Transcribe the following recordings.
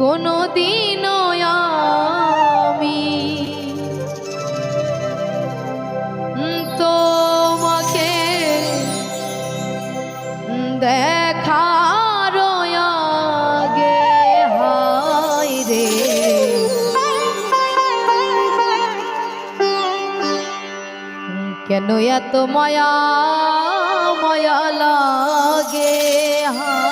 কোনো দিন আমি তোমাকে দেখার আগে হাই রে। কেন এত মায়া মায়া লাগে হা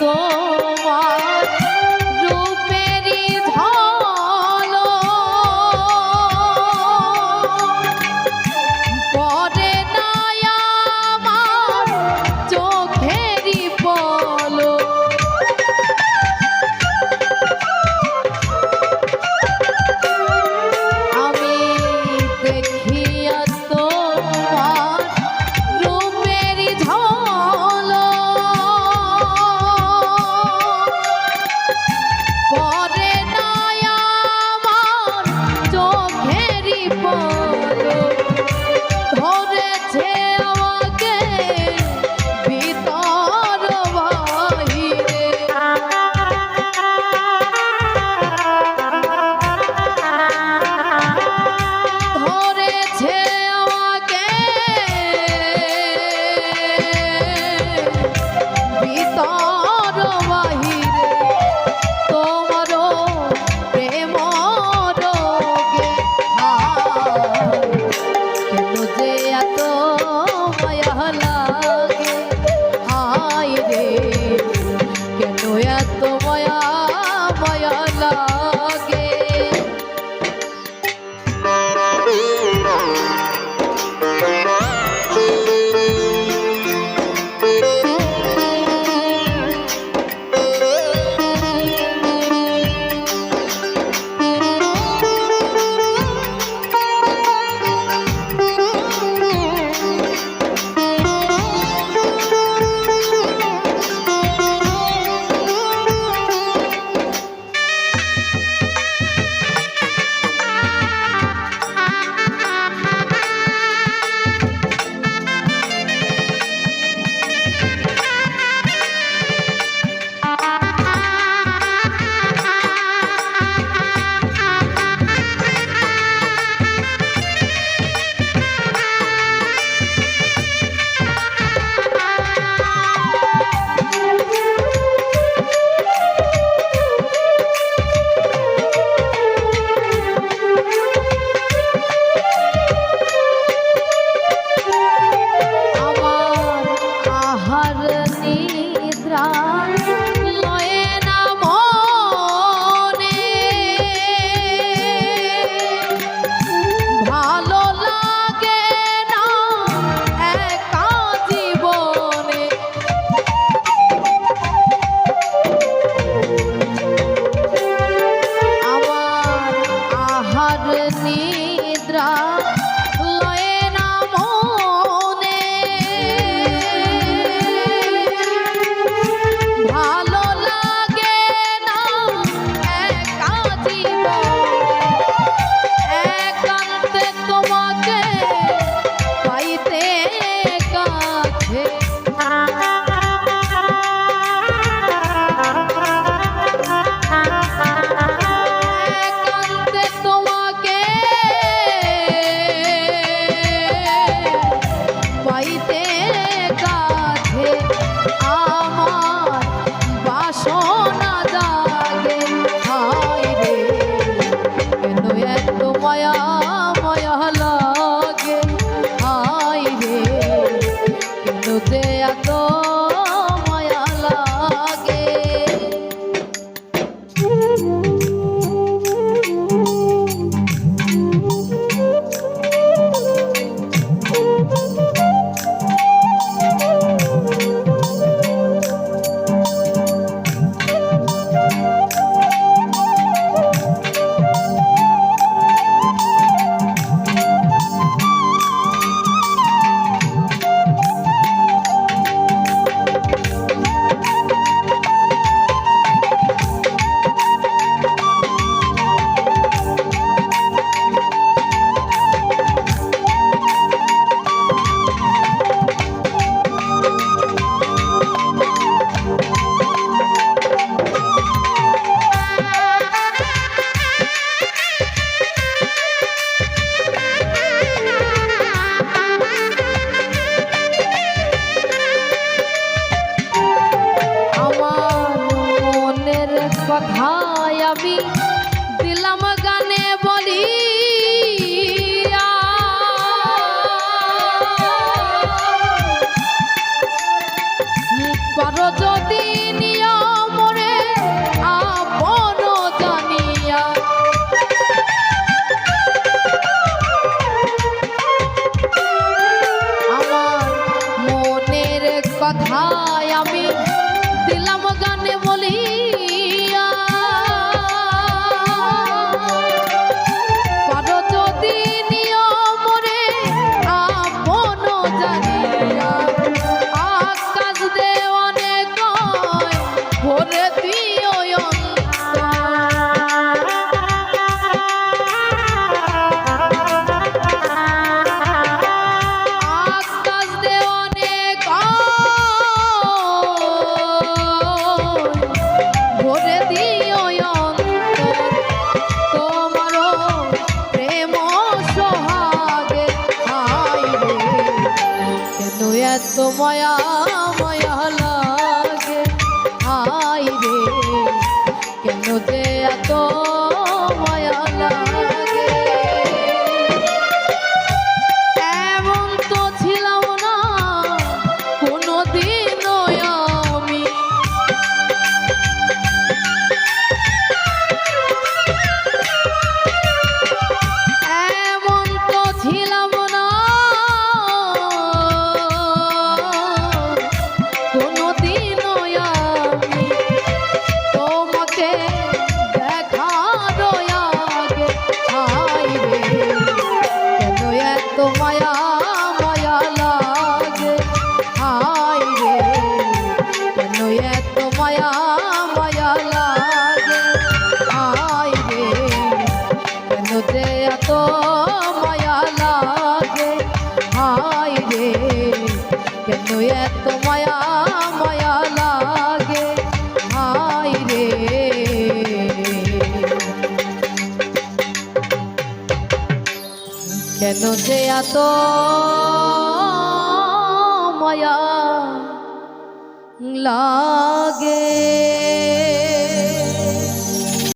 so আমি দিলাম গানে বলি পারো যদি নিয়মরে আপন জানিয়া। আমার মনের কথা মায়া মায়া লাগে। আই রে কেন যে এত মায়া লাগে? মায়া তো মায়া লাগে।